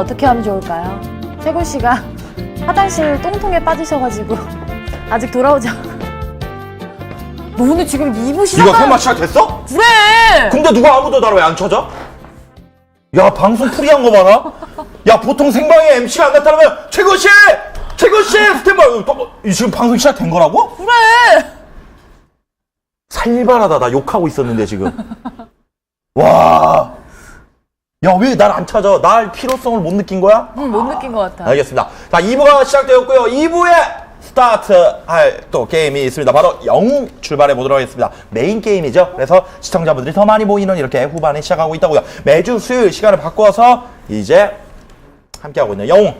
어떻게 하면 좋을까요? 태곤 씨가 화장실 똥통에 빠지셔가지고 아직 돌아오지 않. 너 오늘 지금 2부 시작. 네가 설마 시작됐어? 그래. 근데 누가 아무도 나를 왜 안 찾아? 야 방송 풀이한 거 봐라. 야 보통 생방에 MC가 안 나타나면 최고 씨, 최고 씨 스탠바이. 또, 이 지금 방송 시작된 거라고? 그래. 살발하다 나 욕하고 있었는데 지금. 와. 야 왜 날 안 찾아? 날 필요성을 못 느낀 거야? 응, 못 느낀 것 같아. 알겠습니다. 자 2부가 시작되었고요. 2부에 스타트 할 또 게임이 있습니다. 바로 영웅 출발해 보도록 하겠습니다. 메인 게임이죠. 그래서 시청자분들이 더 많이 모이는 이렇게 후반에 시작하고 있다고요. 매주 수요일 시간을 바꿔서 이제 함께하고 있는 영웅.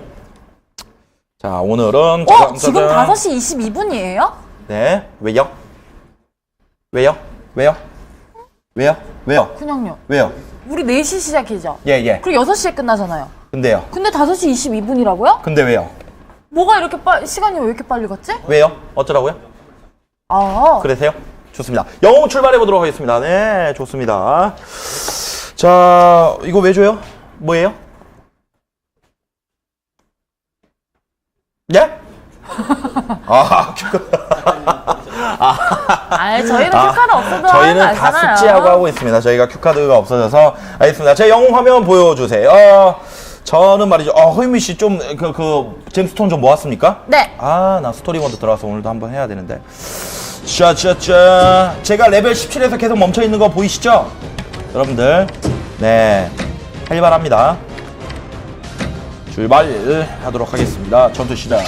자 오늘은 어? 지금 짜잔. 5시 22분이에요? 네 왜요? 왜요? 왜요? 왜요? 왜요? 그냥요. 왜요? 우리 4시 시작이죠? 예 예. 그리고 6시에 끝나잖아요. 근데요? 근데 5시 22분이라고요? 근데 왜요? 뭐가 이렇게 빨 시간이 왜 이렇게 빨리 갔지? 왜요? 어쩌라고요? 아. 그러세요? 좋습니다. 영웅 출발해 보도록 하겠습니다. 네, 좋습니다. 자, 이거 왜 줘요? 뭐예요? 예? 아, 아, 저희는 아, 큐카드 없어도 저희는 다 알잖아요. 숙지하고 하고 있습니다. 저희가 큐카드가 없어져서 알겠습니다. 제 영웅 화면 보여주세요. 어, 저는 말이죠. 어, 허유미 씨 좀 그 그 잼스톤 좀 모았습니까? 네. 아, 나 스토리 모드 들어와서 오늘도 한번 해야 되는데. 샤샤샤. 제가 레벨 17에서 계속 멈춰 있는 거 보이시죠? 여러분들. 네. 활발합니다. 출발하도록 하겠습니다. 전투 시작.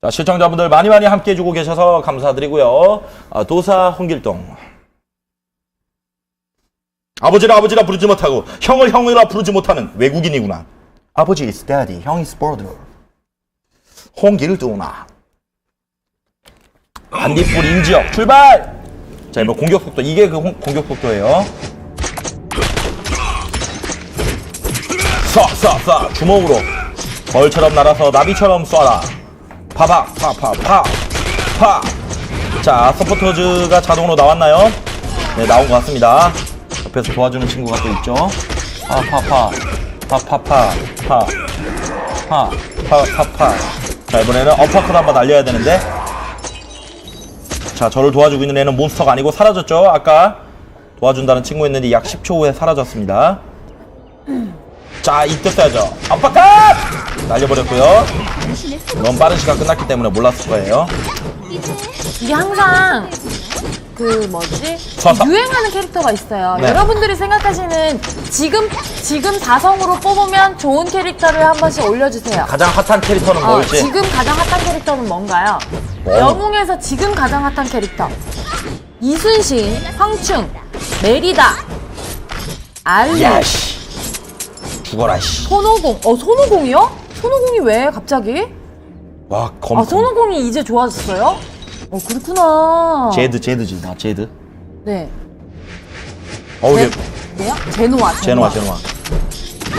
자, 시청자분들 많이 많이 함께 해주고 계셔서 감사드리고요. 아, 도사 홍길동. 아버지라 아버지라 부르지 못하고 형을 형이라 부르지 못하는 외국인이구나. 아버지 is daddy, 형 is brother. 홍길동아. 반딧불 인지역 출발! 자, 이번 공격 속도 이게 그 홍- 공격 속도예요. 쏴, 쏴, 쏴 주먹으로 벌처럼 날아서 나비처럼 쏴라. 파방 파파파 파. 자 서포터즈가 자동으로 나왔나요? 네 나온 것 같습니다. 옆에서 도와주는 친구가 또 있죠. 파파파 파파파 파파 파파파 자 이번에는 어퍼컷 한번 날려야 되는데 자 저를 도와주고 있는 애는 몬스터가 아니고 사라졌죠. 아까 도와준다는 친구였는데 약 10초 후에 사라졌습니다. 자, 이때 써야죠. 압박컷! 날려버렸고요. 너무 빠른 시간 끝났기 때문에 몰랐을 거예요. 이게 항상 그 뭐지? 서서. 유행하는 캐릭터가 있어요. 네. 여러분들이 생각하시는 지금 지금 사성으로 뽑으면 좋은 캐릭터를 한 번씩 올려주세요. 가장 핫한 캐릭터는 어, 뭘지? 지금 가장 핫한 캐릭터는 뭔가요? 뭐? 영웅에서 지금 가장 핫한 캐릭터. 이순신, 황충, 메리다, 알리, 야, 씨. 죽어라, 씨. 손오공. 어, 손오공이요? 손오공이 왜 갑자기? 와, 검. 아, 손오공이 이제 좋아졌어요? 어, 그렇구나. 제드, 제드지, 나 제드. 네. 어우, 제, 얘- 뭐야? 제노아. 제노아, 제노아.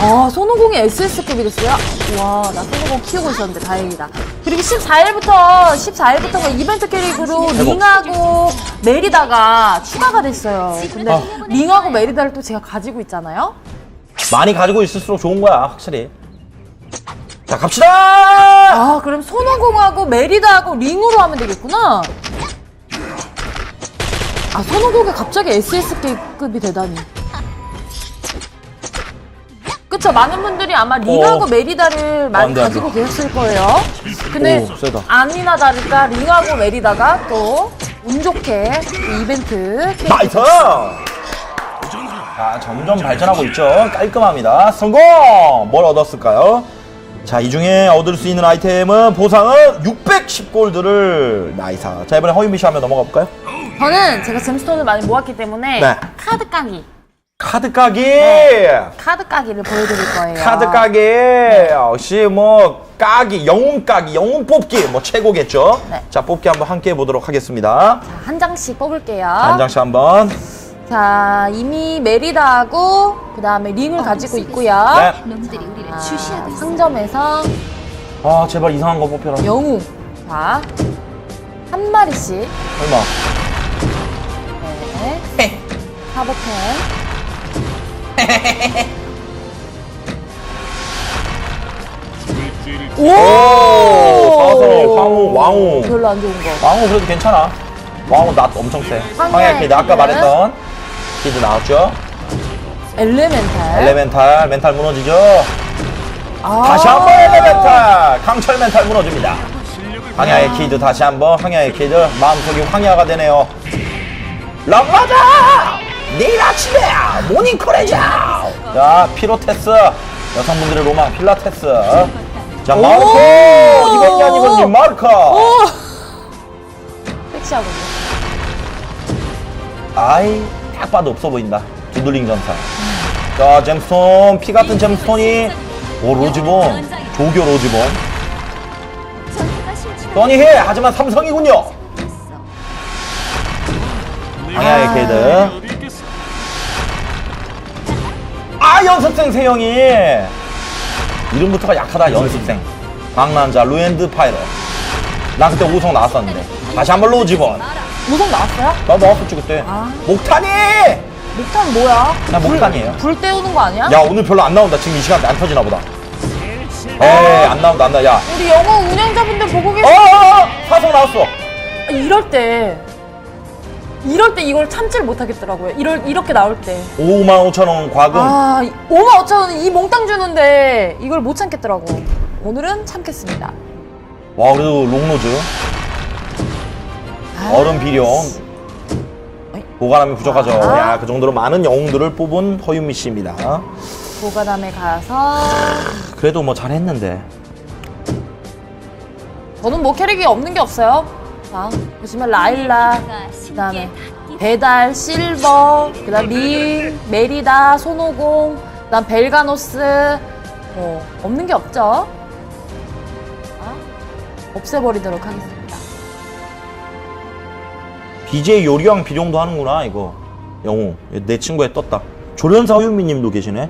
아, 손오공이 SS급이 됐어요? 와, 나 손오공 키우고 있었는데 다행이다. 그리고 14일부터, 14일부터가 이벤트 캐릭으로 링하고 메리다가 추가가 됐어요. 근데 아. 링하고 메리다를 또 제가 가지고 있잖아요? 많이 가지고 있을수록 좋은 거야, 확실히. 자, 갑시다! 아, 그럼 손오공하고 메리다하고 링으로 하면 되겠구나? 아, 손오공이 갑자기 SS급이 되다니. 그쵸, 많은 분들이 아마 링하고 어. 메리다를 많이 안 돼, 안 돼. 가지고 계셨을 거예요. 근데 오, 세다. 아니나 다를까 링하고 메리다가 또 운 좋게 이 이벤트 케이크 나이스! 자, 점점 발전하고 있죠. 깔끔합니다. 성공! 뭘 얻었을까요? 자, 이 중에 얻을 수 있는 아이템은 보상은 610골드를 나이스. 자, 이번에 허유미 씨 한번 넘어가 볼까요? 저는 제가 잼스톤을 많이 모았기 때문에 네. 카드 까기 카드 까기! 카드 까기를 보여드릴 거예요. 카드 까기! 역시 뭐, 까기, 영웅 까기, 영웅 뽑기, 뭐 최고겠죠? 네. 자, 뽑기 한번 함께 해보도록 하겠습니다. 자, 한 장씩 뽑을게요. 한 장씩 한번. 자, 이미 메리다하고 그 다음에 링을 가지고 있고요. 네. 놈들이 우리를 아, 주시하고 있어. 상점에서 아, 제발 이상한 거 뽑혀라. 영웅. 자, 한 마리씩. 설마. 네. 사보템. 오! 사성, 황후, 왕후. 별로 안 좋은 거. 왕호 그래도 괜찮아. 왕호 낫 엄청 세. 황야의 황야의 키드 아까. 말했던 키드 나왔죠. 엘레멘탈. 엘레멘탈 멘탈 무너지죠. 아. 다시 한 번 엘레멘탈 강철 멘탈 무너집니다. 황야의 키드 다시 한번 황야의 키드 마음속이 황야가 되네요. 랑마다 내일 아침에 모닝콜해자. 자 피로테스 여성분들의 로망 필라테스. 자 마르코 게 아니거든요 마르코. 오! 섹시하군요. 아이 딱 봐도 없어 보인다. 두들링 전사. 자 잼스톤 피 같은 잼스톤이 오 로즈본. 조교 로즈본. 써니해! 하지만 삼성이군요. 방야의 게이드. 아 연습생 세영이. 이름부터가 약하다 연습생. 방랑자 루엔드 파이러 나 그때 우성 나왔었는데. 다시 한번 로즈본 무성 나왔어요? 나 나왔었지 그때 아. 목탄이 목탄 뭐야? 나 목탄이에요 불 때우는 거 아니야? 야 오늘 별로 안 나온다 지금 이 시간대 안 터지나 보다 에이 안 나온다 안 나와 야 우리 영어 운영자분들 보고 계시. 어어어 사성 나왔어 이럴 때 이럴 때 이걸 참지를 못하겠더라고요. 이럴 이렇게 나올 때. 5만 5천 원 과금 아, 5만 5천 원이 몽땅 주는데 이걸 못 참겠더라고. 오늘은 참겠습니다. 와 그래도 롱노즈 아, 얼음 비룡. 보관함이 부족하죠. 아. 야그 정도로 많은 영웅들을 뽑은 허윤미 씨입니다. 보가담에 가서. 그래도 뭐 잘했는데. 저는 뭐 캐릭이 없는 게 없어요. 자, 보시면 라일라, 그다음에 배달, 실버, 그다음 링, 메리다, 손오공, 그다음 벨가노스, 뭐 없는 게 없죠. 자, 없애버리도록 하겠습니다. BJ 요리왕 비룡도 하는구나 이거 영웅 내 친구에 떴다 조련사 허윤미 님도 계시네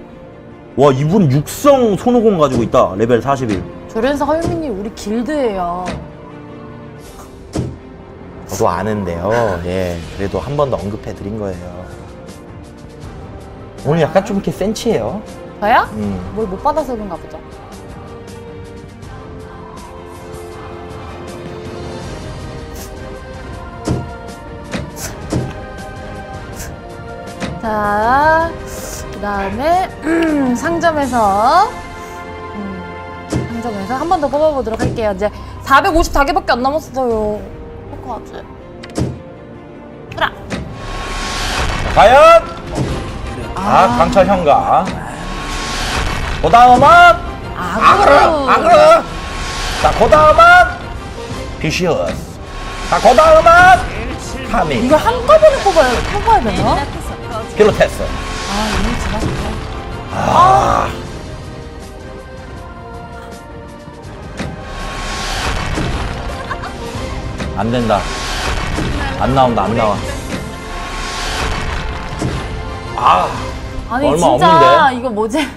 와 이분 육성 손오공 가지고 있다 레벨 41 조련사 허유민님 우리 길드예요. 저도 아는데요. 예, 그래도 한 번 더 언급해 드린 거예요. 오늘 약간 좀 이렇게 센치해요. 저요? 음. 뭘 못 받아서 그런가 보죠. 자, 그 다음에 상점에서 음, 상점에서 한 번 더 뽑아보도록 할게요. 이제 454개밖에 안 남았어요. 어떡하지? 으라! 과연 아, 강철 형가. 그 다음은 아그르, 아그르. 자, 그 다음은 비시어스. 자, 그 다음은 카미, 이걸 한꺼번에 뽑아야, 뽑아야 되나? 필로테스. 아, 이미 지났구나. 아. 안 된다. 안 나온다, 안 나와. 아, 아니 얼마 진짜 없는데? 이거 뭐지?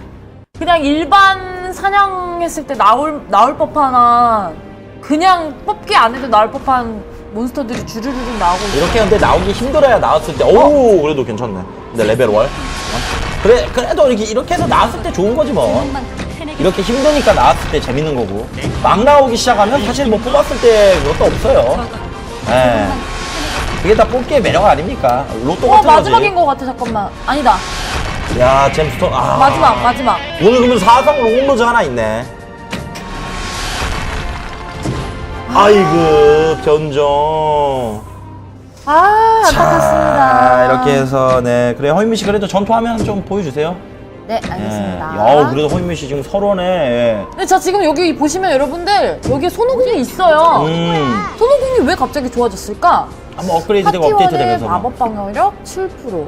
그냥 일반 사냥했을 때 나올 나올 법한 그냥 뽑기 안 해도 나올 법한 몬스터들이 주르륵 나오고 있어. 이렇게 근데 나오기 힘들어야 나왔을 때, 오, 그래도 괜찮네. 근데 레벨 월. 어? 그래, 그래도 이렇게, 이렇게 해서 나왔을 때 좋은 거지 뭐. 이렇게 힘드니까 나왔을 때 재밌는 거고. 막 나오기 시작하면 사실 뭐 뽑았을 때 그것도 없어요. 예. 그게 다 뽑기의 매력 아닙니까? 로또 어 같은 마지막인 거지. 것 같아 잠깐만 아니다 야, 잼스톤. 아. 마지막 마지막 오늘 그러면 사성 롱로즈 하나 있네. 아이고, 변종. 아 안타깝습니다 자, 이렇게 해서, 네. 그래, 허인미 씨 그래도 전투하면 좀 보여주세요. 네 예. 알겠습니다 야, 그래도 허인미 씨 지금 서론에. 예. 근데 저 지금 여기 보시면 여러분들 여기에 손오공이 있어요 음. 손오공이 왜 갑자기 좋아졌을까? 한번 업그레이드 되고 업데이트 파티원의 되면서. 뭐. 마법 방어력 7%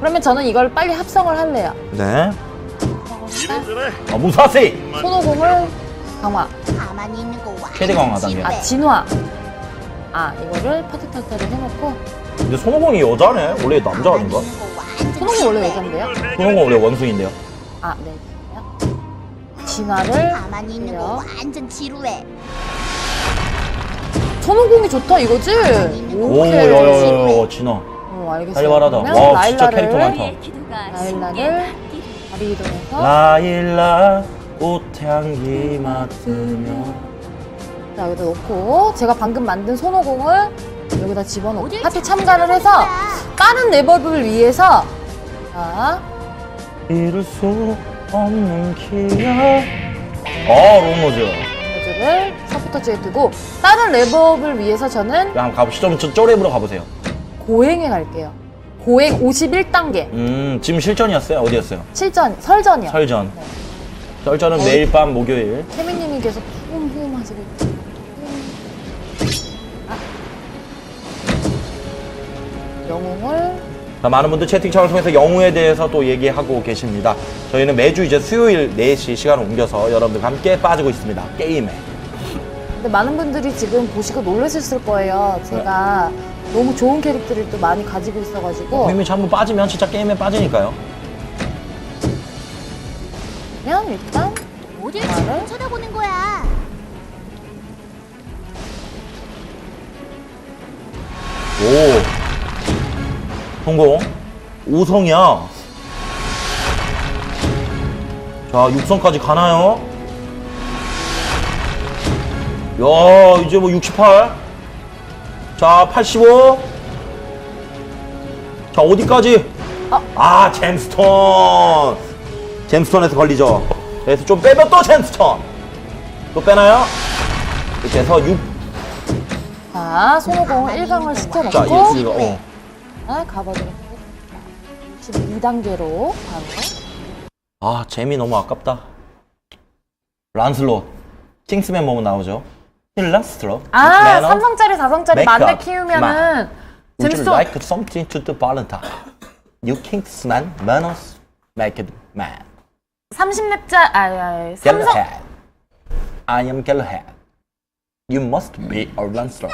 그러면 저는 이걸 빨리 합성을 할래요 네. 아, 무사시! 손오공을 강화 가만히 있는 거 완전 최대 강화 단계. 아. 진화 아 이거를 파티 탈퇴를 해놓고 근데 손오공이 여자네? 원래 남자 아닌가? 손오공 원래. 여잔데요? 손오공 원래 원숭인데요. 아네 진화를 가만히 있는 거? 완전 지루해. 손오공이 좋다 이거지? 오, 오케이 야야야야, 진아. 어. 그러면 와, 진짜 캐릭터 라일라를 많다. 다리 이동해서 라일라, 꽃향기 맡으며 자, 여기다 넣고 제가 방금 만든 손오공을 여기다 집어넣고 파티 참가를 해서 다른 레벨을 위해서 자, 이룰 수 없는 기억 어 롱노즈 모드를 서포터즈에 두고 다른 레벨을 위해서 저는 한번 가보시죠 좀 쪼랩으로 가보세요 고행에 갈게요. 고행 51단계. 음 지금 실전이었어요? 어디였어요? 7전, 설전이요. 설전 네. 설전은 매일 밤 목요일 태민님이 계속 있죠. 아. 영웅을 자, 많은 분들 채팅창을 통해서 영웅에 대해서 또 얘기하고 계십니다. 저희는 매주 이제 수요일 4시 시간을 옮겨서 여러분들과 함께 빠지고 있습니다. 게임에. 근데 많은 분들이 지금 보시고 놀라셨을 거예요. 제가 너무 좋은 캐릭터를 또 많이 가지고 있어가지고 이미 한번 빠지면 진짜 게임에 빠지니까요. 그냥 일단 말을? 쳐다보는 거야? 오. 성공. 5성이야. 자, 6성까지 가나요? 야, 이제 뭐 68. 자, 85. 자, 어디까지? 아. 아, 잼스톤. 잼스톤에서 걸리죠. 그래서 좀 빼면 또 잼스톤. 또 빼나요? 이렇게 해서 6. 자 손오공을 1강을 자, 시켜놓고 이거, 어. 아, 가보도록 하겠습니다. 12단계로 바로 아 재미 너무 아깝다 란슬롯 킹스맨 보면 나오죠 란슬롯 아, 3성짜리, 4성짜리 만렙 키우면은 Would 재밌어. you like something to do Valentine? You Kingsman manners make it man 30렙짜, 아, 아, 3성, Galahad I am Galahad You must be a Lancelot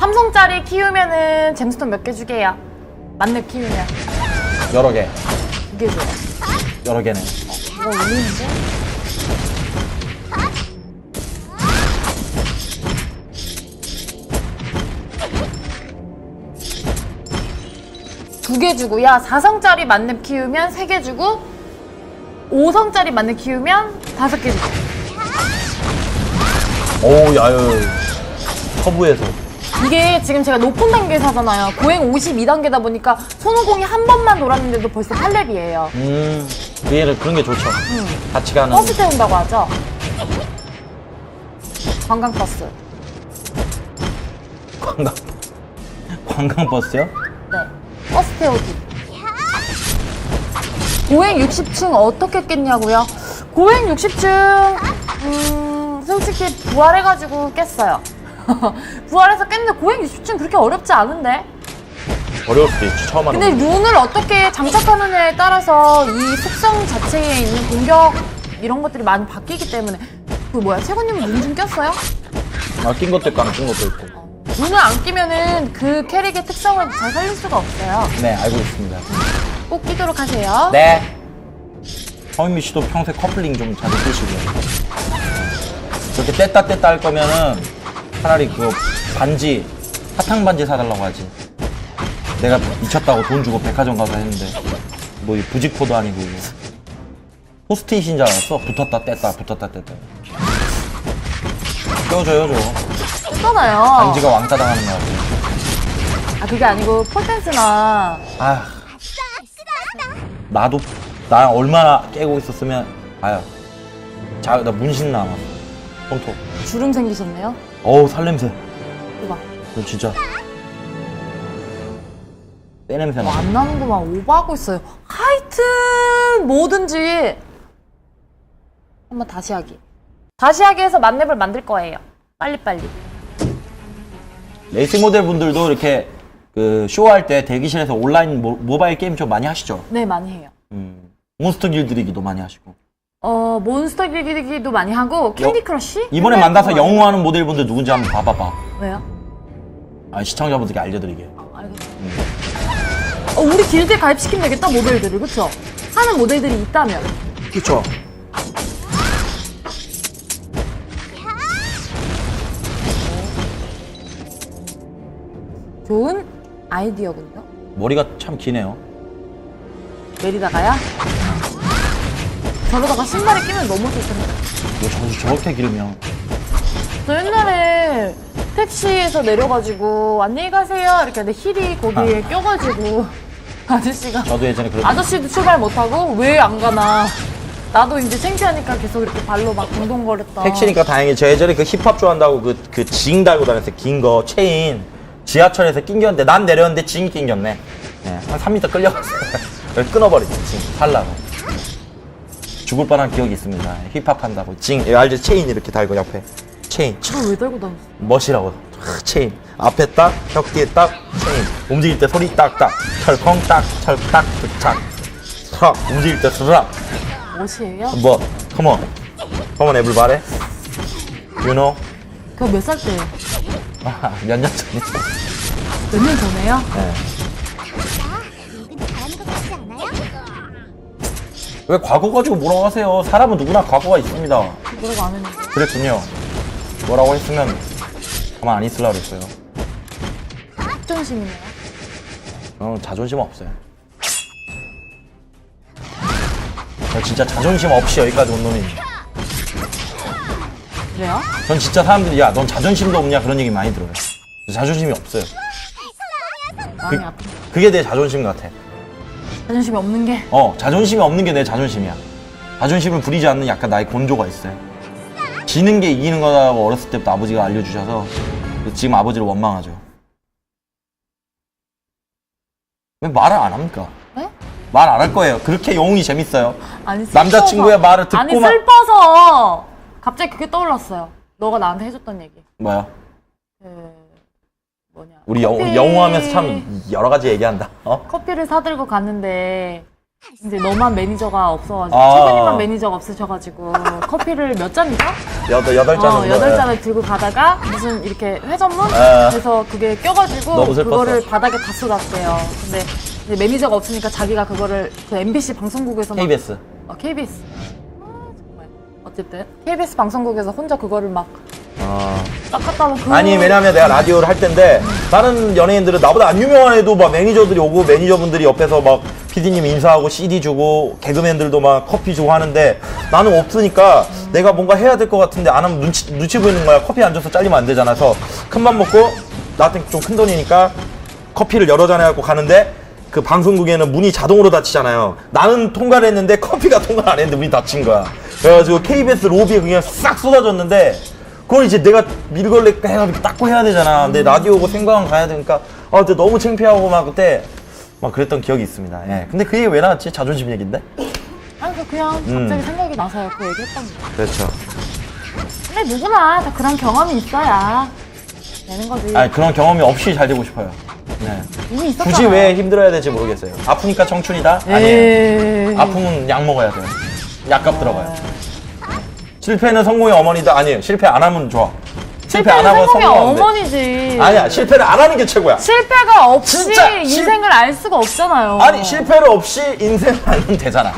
3성짜리 키우면은 잼스톤 몇 개 주게요? 만렙 키우면. 여러 개 두 개 줘요. 여러 개네 이거 올리는데? 두 개 주고, 야, 4성짜리 만렙 키우면 세 개 주고, 5성짜리 만렙 키우면 다섯 개 주고. 오 야유 서부에서 이게 지금 제가 높은 단계에서 하잖아요. 고행 52단계다 보니까 손오공이 한 번만 돌았는데도 벌써 8렙이에요. 음 위에를 그런 게 좋죠 같이 가는 버스 태운다고 하죠. 관광버스. 관광 관광버스요? 네. 버스 태우기. 고행 60층 어떻게 깼냐고요? 고행 60층, 음, 솔직히 부활해가지고 깼어요. 부활해서 깼는데 고행 60층 그렇게 어렵지 않은데? 어려울 수도 있지 처음 하는 근데 거. 룬을 어떻게 장착하느냐에 따라서 이 속성 자체에 있는 공격 이런 것들이 많이 바뀌기 때문에 그 뭐야 최고님은 룬좀 꼈어요? 아낀 것도 있고 안 낀 것도 있고 룬을 안 끼면은 그 캐릭의 특성을 잘 살릴 수가 없어요 네 알고 있습니다 꼭 끼도록 하세요 네. 서민미 씨도 평소에 커플링 좀 자주 쓰시고요. 그렇게 뗐다 뗐다 할 거면은 차라리 그거 반지, 사탕 반지 사달라고 하지. 내가 미쳤다고 돈 주고 백화점 가서 했는데, 뭐, 이 부직포도 아니고, 이거. 포스트잇인 줄 알았어. 붙었다 뗐다, 붙었다 뗐다. 껴줘요, 저. 했잖아요 반지가 왕따 당하는 거 같아. 아 그게 아니고 폴댄스나 아. 나도 나 얼마나 깨고 있었으면 아유. 자, 나 문신 남았어. 손톱. 주름 생기셨네요 어우, 살냄새. 이거 이거 진짜. 때 냄새 나. 뭐안 나는구만 오버하고 있어요 하여튼 뭐든지 한번 다시 하기 다시 하기 해서 만렙을 만들 거예요 빨리빨리 레이싱 모델 분들도 이렇게 그 쇼할 때 대기실에서 온라인 모, 모바일 게임 좀 많이 하시죠? 네 많이 해요 음. 몬스터 길들이기도 많이 하시고. 어 몬스터 길기도 많이 하고 캔디 크러쉬? 이번에 캔디 만나서 영웅하는 모델분들 누군지 한번 봐봐봐. 왜요? 아, 시청자분들께 알려드리게요. 어, 알겠습니다. 어, 우리 길드에 가입시키면 되겠다 모델들을 그쵸? 하는 모델들이 있다면 그쵸. 좋은 아이디어군요. 머리가 참 기네요. 내리다가야 저러다가 신발에 끼면 넘어질 텐데. 너 저, 저렇게 길면. 저 옛날에 택시에서 내려가지고 안녕히 가세요 이렇게 하는데 힐이 거기에 껴가지고 아저씨가 저도 예전에 그런. 아저씨도 출발 못하고 왜 안 가나 나도 이제 창피하니까 계속 이렇게 발로 막 동동거렸다 택시니까 다행히 저 예전에 그 힙합 좋아한다고 그, 그 징 달고 다녔어요. 긴 거, 체인. 지하철에서 낑겼는데, 난 내렸는데 징이 낑겼네. 네, 한 3m 끌려갔어요. 그래서 끊어버리지, 징. 살라고. 죽을 뻔한 기억이 있습니다. 힙합 한다고. 징, 예, 알지? 체인 이렇게 달고 옆에. 체인. 저걸 왜 들고 다녔어? 멋이라고. 아, 체인. 앞에 딱, 벽 뒤에 딱, 체인. 움직일 때 소리 딱딱. 철컹 딱, 철딱, 득착. 탁. 움직일 때 스락. 옷이에요? 뭐, 컴온. 컴온, 에블바레. You know? 그거 몇 살 때예요? 아, 몇년 전에. 몇년 전에요? 네. 왜 과거 가지고 뭐라고 하세요? 사람은 누구나 과거가 있습니다. 뭐라고 안 했는데 그랬군요. 뭐라고 했으면 가만 안 있으려고 그랬어요. 합정심이네요 저는 자존심 없어요. 저 진짜 자존심 없이 여기까지 온 놈입니다. 그래요? 전 진짜 사람들이 야, 넌 자존심도 없냐 그런 얘기 많이 들어요. 자존심이 없어요. 마음이 아픈 그게 내 자존심 같아. 자존심이 없는 게 어, 자존심이 없는 게 내 자존심이야. 자존심을 부리지 않는 약간 나의 곤조가 있어요. 지는 게 이기는 거라고 어렸을 때부터 아버지가 알려주셔서 지금 아버지를 원망하죠. 왜 말을 안 합니까? 네? 말 안 할 거예요. 그렇게 영웅이 재밌어요. 아니 남자친구의 슬퍼서- 말을 듣고만- 아니 슬퍼서 갑자기 그게 떠올랐어요 너가 나한테 해줬던 얘기 뭐야? 그 뭐냐 우리 영, 커피- 영웅하면서 참 여러 가지 얘기한다. 어? 커피를 사들고 갔는데 이제 너만 매니저가 없어가지고 아. 최근이만 매니저가 없으셔가지고 커피를 몇 잔이죠? 여덟, 여덟 잔 어. 여덟 잔을 들고 가다가 무슨 이렇게 회전문? 아. 그래서 그게 껴가지고. 그거를 바닥에 다 쏟았대요. 근데 매니저가 없으니까 자기가 그거를 그 MBC 방송국에서 막 KBS. 어, KBS. 아, 정말. 어쨌든 KBS 방송국에서 혼자 그거를 막 어. 닦았다 면 그... 아니 왜냐면 내가 라디오를 할 텐데 다른 연예인들은 나보다 안 유명한 애도 막 매니저들이 오고 매니저분들이 옆에서 막 PD님 인사하고 CD 주고 개그맨들도 막 커피 주고 하는데 나는 없으니까 내가 뭔가 해야 될 것 같은데 안 하면 눈치, 눈치 보이는 거야. 커피 안 줘서 잘리면 안 되잖아. 그래서 큰맘 먹고 나한테 좀 큰 돈이니까 커피를 여러 잔 해갖고 가는데 그 방송국에는 문이 자동으로 닫히잖아요. 나는 통과를 했는데 커피가 통과 안 했는데 문이 닫힌 거야. 그래가지고 KBS 로비에 그냥 싹 쏟아졌는데 그걸 이제 내가 밀걸레 해가지고 닦고 해야 되잖아. 근데 라디오고 생방은 가야 되니까 아 그때 너무 창피하고 막 그때 막 그랬던 기억이 있습니다. 예. 근데 그 얘기 왜 나왔지? 자존심 얘긴데? 아니 그 그냥 갑자기 음. 생각이 나서요. 그 얘기했던 거. 그렇죠. 근데 누구나 다 그런 경험이 있어야 되는 거지. 아니 그런 경험이 없이 잘 되고 싶어요. 네. 이미 있었잖아. 굳이 왜 힘들어야 될지 모르겠어요. 아프니까 청춘이다? 예. 아니에요. 에이. 아프면 약 먹어야 돼요. 약값 들어가요. 실패는 성공의 어머니다. 아니에요. 실패 안 하면 좋아. 실패 안 하면 성공의 성공하면 돼. 어머니지. 아니야. 실패를 안 하는 게 최고야. 실패가 없이 진짜 실- 인생을 알 수가 없잖아요. 아니 실패를 없이 인생을 알면 되잖아.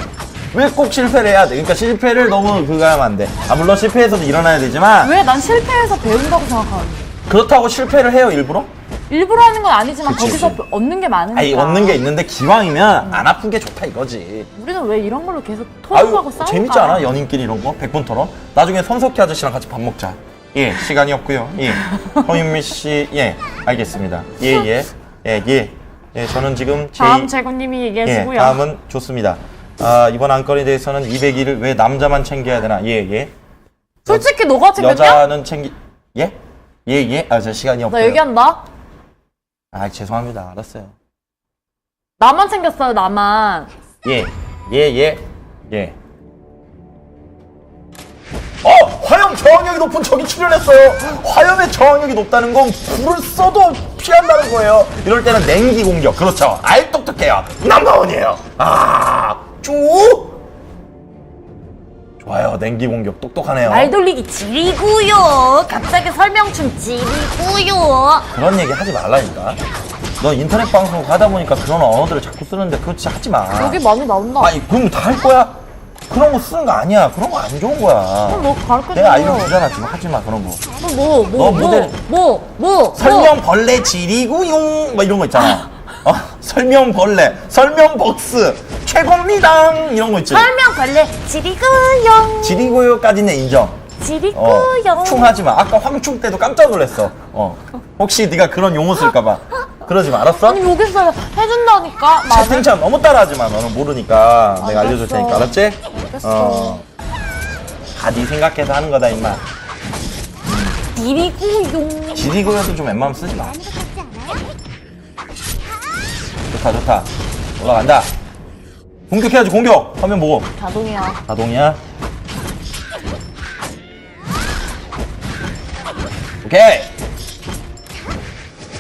왜 꼭 실패를 해야 돼? 그러니까 실패를 너무 그거 하면 안 돼. 아 물론 실패에서도 일어나야 되지만 왜 난 실패해서 배운다고 생각하는데? 그렇다고 실패를 해요 일부러? 일부러 하는 건 아니지만 그치, 거기서 그치. 얻는 게 많으니까. 아니 얻는 게 있는데 기왕이면 안 아픈 게 좋다 이거지. 우리는 왜 이런 걸로 계속 토론하고 싸울까? 재밌지 않아? 연인끼리 이런 거? 백분 토론? 나중에 손석희 아저씨랑 같이 밥 먹자. 예 시간이 없고요. 예 허윤미 씨예 알겠습니다. 예예 예 예. 예, 저는 지금 제 다음 재구님이 예, 얘기해주고요. 다음은 좋습니다. 아, 이번 안건에 대해서는 200일을 왜 남자만 챙겨야 되나? 예, 예. 솔직히 너가 챙겼냐? 여자는 챙기 예? 예, 예. 아, 저 시간이 없어요. 나 얘기한다. 아, 죄송합니다. 알았어요. 나만 챙겼어요, 나만. 예. 예, 예. 예. 어! 화염 저항력이 높은 적이 출현했어요. 화염의 저항력이 높다는 건 불을 써도 피한다는 거예요. 이럴 때는 냉기 공격. 그렇죠. 아이 똑똑해요. 넘버원이에요. 아, 쭉. 좋아요. 냉기 공격 똑똑하네요. 말 돌리기 지리고요. 갑자기 설명충 지리고요. 그런 얘기 하지 말라니까. 너 인터넷 방송 하다 보니까 그런 언어들을 자꾸 쓰는데 그거 진짜 하지 마. 여기 많이 나온다. 아니 그럼 다 할 거야? 그런 거 쓰는 거 아니야. 그런 거 안 좋은 거야. 그럼 너 가르쳐줘. 내가 알려주잖아 지금 하지 마 그런 거. 뭐, 뭐, 너 뭐, 모델- 뭐, 뭐, 뭐. 설명 벌레 지리구용 막 이런 거 있잖아. 어, 설명벌레, 설명벅스, 최고입니다 이런 거 있지. 설명 벌레 지리구용 지리고요까지는 인정. 어, 지리구용 충하지 마. 아까 황충 때도 깜짝 놀랐어. 어. 혹시 네가 그런 용어 쓸까봐. 그러지 마. 알았어? 아니 여기서 해준다니까 말을 채팅창 너무 따라하지 마. 너는 모르니까 내가 알려줄. 테니까. 알았지? 알겠어. 어. 다네 생각해서 하는 거다 임마. 지리구용 지리고요도 좀 웬만하면 쓰지 마. 좋다 좋다. 올라간다. 공격해야지 공격. 화면 보고. 자동이야 자동이야. 오케이.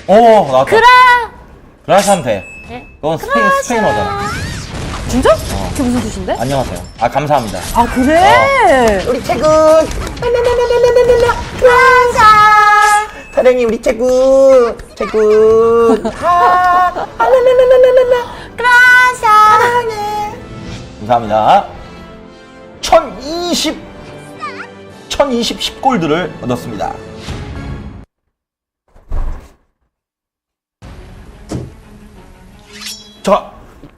오 나왔다. 그라 그라시 하면 돼. 네. 그건 스페인, 스페인어잖아. 진짜? 그게 무슨 뜻인데? 안녕하세요. 아 감사합니다. 아 그래? 우리 태군. 그라사. 사랑이 우리 태군. 태군. 그라샤 감사합니다. 1020 1020 10골드를 얻었습니다. 자,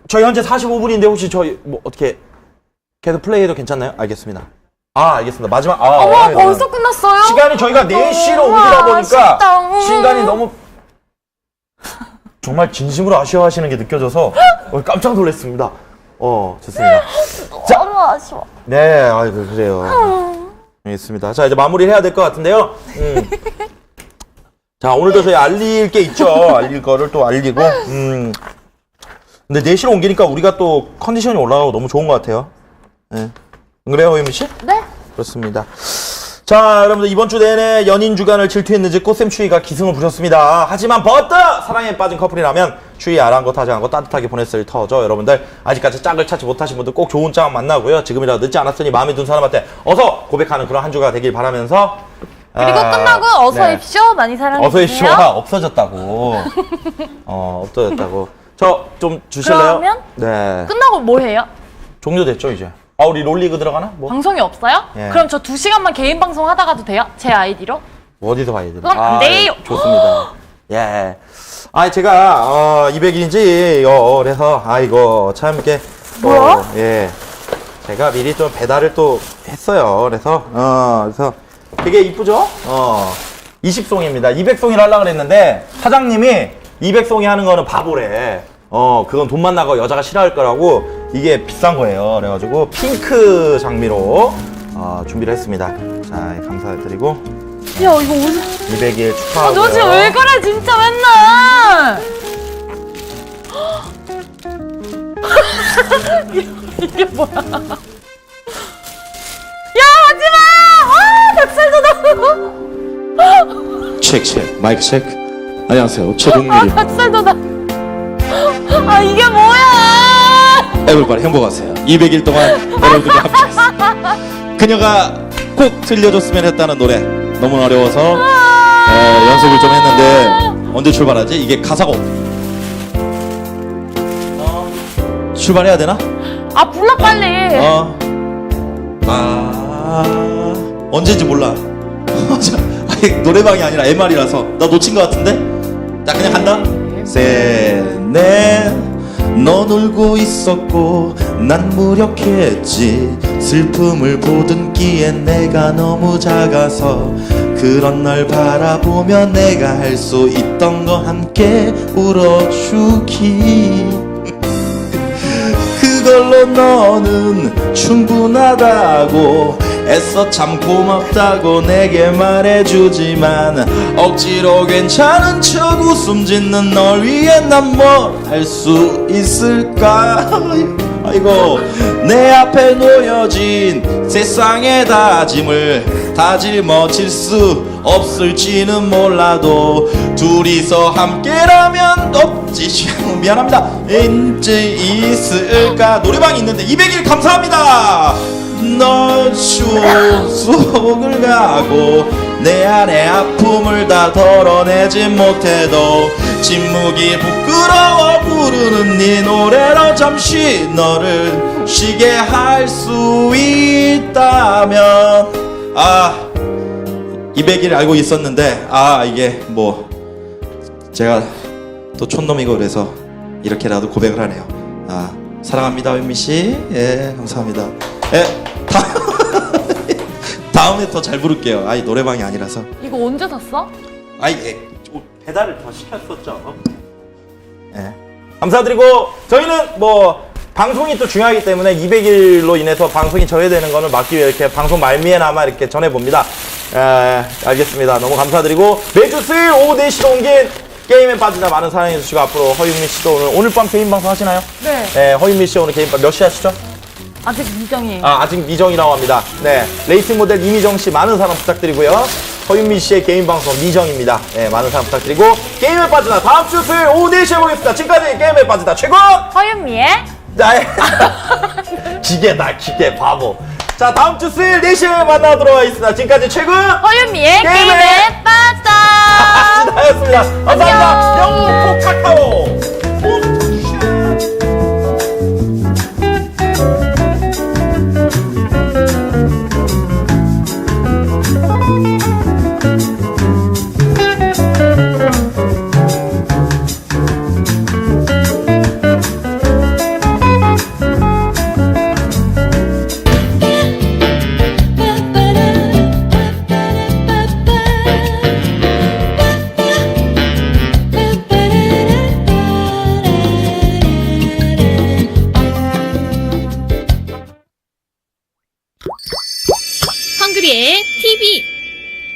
저희 현재 45분인데 혹시 저희 뭐 어떻게 계속 플레이해도 괜찮나요? 알겠습니다. 아, 알겠습니다. 마지막 아, 어머 어, 벌써 끝났어요? 시간이 저희가 4시로 우와, 옮기다 보니까. 음. 시간이 너무 정말 진심으로 아쉬워하시는 게 느껴져서 어, 깜짝 놀랐습니다. 어, 좋습니다. 너무 아쉬워 네, 아이고 그래요. 알겠습니다. 자, 이제 마무리를 해야 될 것 같은데요. 음. 자, 오늘도 저희 알릴 게 있죠. 알릴 거를 또 알리고. 음. 근데 4시로 옮기니까 우리가 또 컨디션이 올라가고 너무 좋은 것 같아요. 네. 안 그래요, 호임 씨? 네? 그렇습니다. 자, 여러분들 이번 주 내내 연인 주간을 질투했는지 꽃샘 추위가 기승을 부렸습니다. 하지만 버트 사랑에 빠진 커플이라면 추위 아랑곳하지 않고 따뜻하게 보냈을 터죠. 여러분들 아직까지 짝을 찾지 못하신 분들 꼭 좋은 짝 만나고요. 지금이라도 늦지 않았으니 마음에 든 사람한테 어서 고백하는 그런 한 주가 되길 바라면서 그리고 아, 끝나고 어서 네. 입쇼 많이 사랑해주세요 어서 입쇼가 없어졌다고. 어, 없어졌다고. 저 좀 주실래요? 그러면? 네. 끝나고 뭐 해요? 종료됐죠, 이제. 아, 우리 롤리그 들어가나? 뭐? 방송이 없어요? 예. 그럼 저 두 시간만 개인 방송 하다가도 돼요? 제 아이디로? 어디서 봐야 되나? 그건 안 돼요. 좋습니다. 예. 아, 제가 어 200일인지 어 그래서 아 이거 참 이렇게 뭐야? 어, 예. 제가 미리 좀 배달을 또 했어요. 그래서 어 그래서 되게 이쁘죠? 어. 20송입니다. 200송이를 하려고 그랬는데 사장님이 200송이 하는 거는 바보래. 어, 그건 돈만 나고 여자가 싫어할 거라고 이게 비싼 거예요. 그래가지고 핑크 장미로 어, 준비를 했습니다. 자, 감사드리고 야 이거 오늘 200일 아, 축하하고요. 너 지금 왜 그래 진짜 맨날! 이게 뭐야? 야 하지마 아 닭살 돋아 체크 체크 마이크 체크 안녕하세요 아 최동민입니다 닭살 돋아. 아 이게 뭐야? 에블바리 행복하세요. 200일 동안 여러분들과 함께했습니다. 그녀가 꼭 들려줬으면 했다는 노래 너무 어려워서 에, 연습을 좀 했는데 언제 출발하지? 이게 가사가 없... 어, 출발해야 되나? 아 불러 빨리. 어. 아 언제인지 몰라. 자, 아니, 노래방이 아니라 MR이라서. 나 놓친 것 같은데? 자 그냥 간다. 셋 넷 넌 울고 있었고 난 무력했지. 슬픔을 보듬기에 내가 너무 작아서 그런 날 바라보며 내가 할 수 있던 거 함께 울어주기. 그걸로 너는 충분하다고 애써 참 고맙다고 내게 말해주지만 억지로 괜찮은 척 웃음 짓는 널 위해 난 뭘 할 수 있을까? 아이고 내 앞에 놓여진 세상의 다짐을 다짐어질 수 없을지는 몰라도 둘이서 함께라면 없지. 미안합니다. 왠지 있을까? 노래방이 있는데 200일 감사합니다 널 추억을 가고 내 안의 아픔을 다 덜어내지 못해도 침묵이 부끄러워 부르는 네 노래로 잠시 너를 쉬게 할 수 있다면 아 200일 알고 있었는데 아 이게 뭐 제가 또 촌놈이고 그래서 이렇게라도 고백을 하네요. 아 사랑합니다 현미 씨. 예 감사합니다. 예 다음 다음에 더 잘 부를게요. 아이 노래방이 아니라서. 이거 언제 샀어? 아이 예, 배달을 더 시켰었죠. 예. 감사드리고 저희는 뭐 방송이 또 중요하기 때문에 200일로 인해서 방송이 저해되는 거를 막기 위해 이렇게 방송 말미에나마 이렇게 전해봅니다. 에, 알겠습니다. 너무 감사드리고 매주 수요일 오후 4시로 옮긴 게임에 빠지다 많은 사랑해주시고 앞으로 허윤미 씨도 오늘 오늘 밤 개인 방송 하시나요? 네. 네, 허윤미 씨 오늘 개인 방몇 시 하시죠? 아직 미정이. 아, 아직 미정이라고 합니다. 네. 레이싱 모델 이미정 씨 많은 사랑 부탁드리고요. 허윤미 씨의 개인 방송 미정입니다. 네, 많은 사랑 부탁드리고 게임에 빠지다 다음 주 수요일 오후 4시에 보겠습니다. 지금까지 게임에 빠지다 최고! 허윤미의 자, 기계다, 기계, 바보. 자, 다음 주 수요일 4시에 만나도록 하겠습니다. 지금까지 최고! 허윤미의 게임에 게임에 빠졌다. 시다였습니다. 감사합니다. 안녕. 영국 카카오!